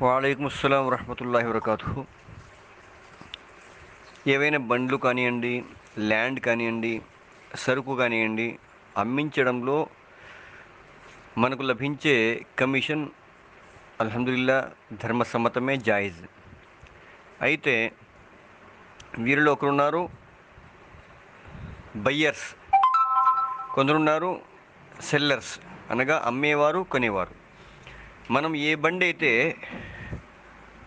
వాలేకుమ్ అస్సలం వరహమతుల్లాహి వరకాతు ఏవైనా బండ్లు కానివ్వండి ల్యాండ్ కానివ్వండి సరుకు కానివ్వండి అమ్మించడంలో మనకు లభించే కమిషన్ అల్హమ్దుల్లా ధర్మసమ్మతమే జాయిజ్. అయితే వీరిలో ఒకరున్నారు బయ్యర్స్. కొందరున్నారు సెల్లర్స్. అనగా అమ్మేవారు కొనేవారు. మనం ఏ బండి అయితే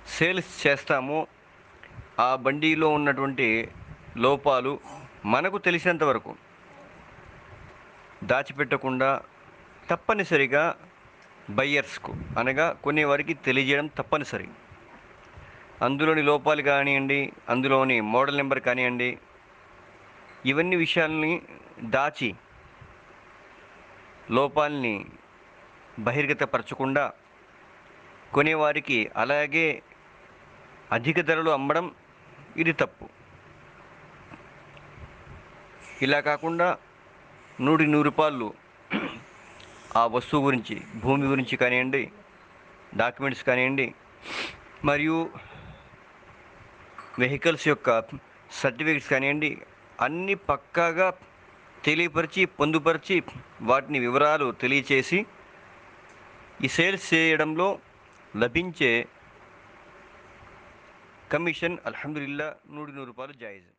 సేల్స్ చేస్తామో ఆ బండిలో ఉన్నటువంటి లోపాలు మనకు తెలిసినంత వరకు దాచిపెట్టకుండా తప్పనిసరిగా బయ్యర్స్కు అనగా కొనేవారికి తెలియజేయడం తప్పనిసరి. అందులోని లోపాలు కానివ్వండి అందులోని మోడల్ నెంబర్ కానివ్వండి ఇవన్నీ విషయాల్ని దాచి లోపాలని బహిర్గతపరచకుండా కొనేవారికి అలాగే అధిక ధరలు అమ్మడం ఇది తప్పు. ఇలా కాకుండా నూటి నూరు రూపాయలు ఆ వస్తువు గురించి భూమి గురించి కానివ్వండి డాక్యుమెంట్స్ కానివ్వండి మరియు వెహికల్స్ యొక్క సర్టిఫికెట్స్ కానివ్వండి అన్నీ పక్కాగా తెలియపరిచి పొందుపరిచి వాటిని వివరాలు తెలియచేసి ఈ సేల్స్ చేయడంలో లభించే కమిషన్ అల్హమ్దుల్లా నూటి నూరు రూపాయలు జాయిజ్